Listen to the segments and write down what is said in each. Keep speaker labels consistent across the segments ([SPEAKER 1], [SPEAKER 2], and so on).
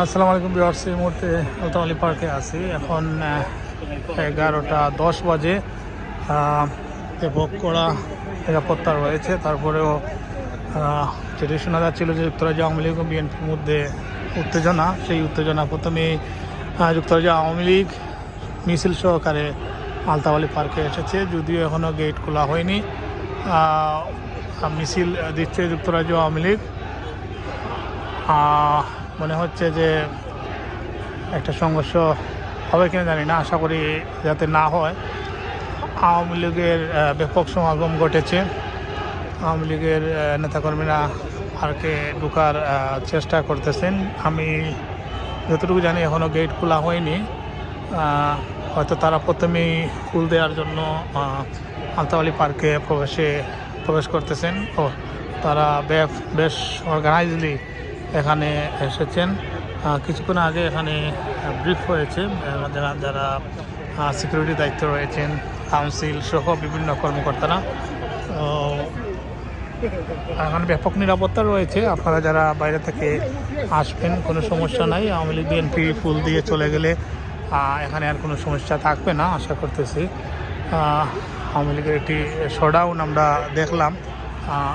[SPEAKER 1] আসসালামু আলাইকুম বিহার্স এই মুহূর্তে আলতাওয়ালি পার্কে আছি। এখন এগারোটা দশ বাজে। ভোগ করা নিরাপত্তা রয়েছে। তারপরেও যেটি শোনা যাচ্ছিল যে যুক্তরাজ্য আওয়ামী লীগ ও বিএনপির মধ্যে উত্তেজনা, সেই উত্তেজনা প্রথমে যুক্তরাজ্য আওয়ামী লীগ মিছিল সহকারে আলতাওয়ালি পার্কে এসেছে। যদিও এখনও গেট খোলা হয়নি। মিছিল দিচ্ছে যুক্তরাজ্য আওয়ামী লীগ। মনে হচ্ছে যে একটা সংঘর্ষ হবে কিনা জানি না, আশা করি যাতে না হয়। আওয়ামী লীগের ব্যাপক সমাগম ঘটেছে। আওয়ামী লীগের নেতাকর্মীরা পার্কে ঢোকার চেষ্টা করতেছেন। আমি যতটুকু জানি এখনও গেট খোলা হয়নি। হয়তো তারা প্রথমেই ফুল দেওয়ার জন্য আলতাওয়ালি পার্কে প্রবেশে প্রবেশ করতেছেন। ও, তারা বেশ বেশ অর্গানাইজলি এখানে এসেছেন। কিছুক্ষণ আগে এখানে ব্রিফ হয়েছে যারা যারা সিকিউরিটি দায়িত্ব রয়েছেন কাউন্সিল সহ বিভিন্ন কর্মকর্তারা। এখানে ব্যাপক নিরাপত্তা রয়েছে। আপনারা যারা বাইরে থেকে আসবেন, কোনো সমস্যা নাই। আওয়ামী লীগ বিএনপি ফুল দিয়ে চলে গেলে এখানে আর কোনো সমস্যা থাকবে না, আশা করতেছি। আওয়ামী লীগের একটি শোডাউন আমরা দেখলাম।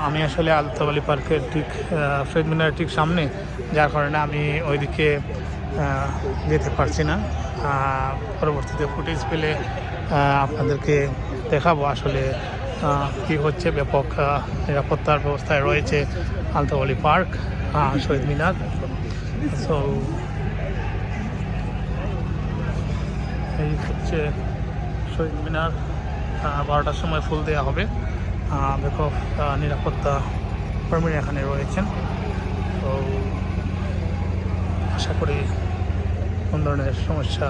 [SPEAKER 1] আমি আসলে আলতাবালি পার্কের ঠিক শহীদ মিনারের ঠিক সামনে, যার কারণে আমি ওইদিকে যেতে পারছি না। পরবর্তীতে ফুটেজ পেলে আপনাদেরকে দেখাবো আসলে কি হচ্ছে, ব্যাপক নিরাপত্তার ব্যবস্থায় রয়েছে আলতাবালি পার্ক শহীদ মিনার। সো এই হচ্ছে শহীদ মিনার। বারোটার সময় ফুল দেওয়া হবে। অফ নিরাপত্তা কর্মীরা এখানে রয়েছেন। তো আশা করি কোন ধরনের সমস্যা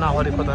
[SPEAKER 1] না হওয়ারই কথা।